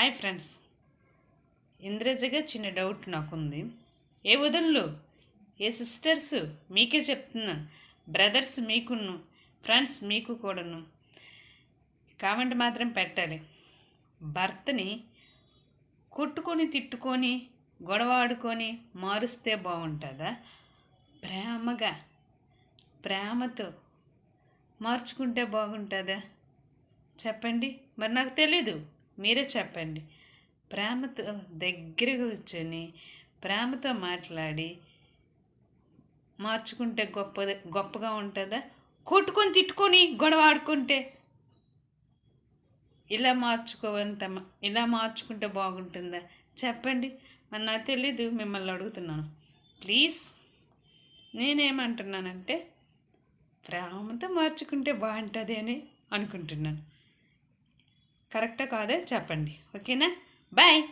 Hi friends. ఇంద్రజగా చిన్న doubt నాకుంది. ఏ వదనలు? ఏ సిస్టర్స్? మీకే చెప్తున్నా. బ్రదర్స్ మీకును ఫ్రెండ్స్ మీకు కూడాను. కామెంట్ మాత్రం పెట్టాలి. భర్తని కొట్టుకొని తిట్టుకొని గొడవ ఆడుకొని మారుస్తే బాగుంటుందా ప్రేమగా ప్రేమతో మార్చుకుంటే బాగుంటుందా? చెప్పండి. మరి నాకు తెలీదు. మీరే చెప్పండి. ప్రేమతో దగ్గరగా కూర్చొని ప్రేమతో మాట్లాడి మార్చుకుంటే గొప్ప గొప్పగా ఉంటుందా? కొట్టుకొని తిట్టుకొని గొడవ ఆడుకుంటే ఇలా మార్చుకోవంట ఇలా మార్చుకుంటే బాగుంటుందా? చెప్పండి. మరి నాకు తెలీదు మిమ్మల్ని అడుగుతున్నాను. ప్లీజ్. నేనేమంటున్నానంటే ప్రేమతో మార్చుకుంటే బాగుంటుంది అని అనుకుంటున్నాను. కరెక్టా కాదే చెప్పండి. ఓకేనా? బాయ్.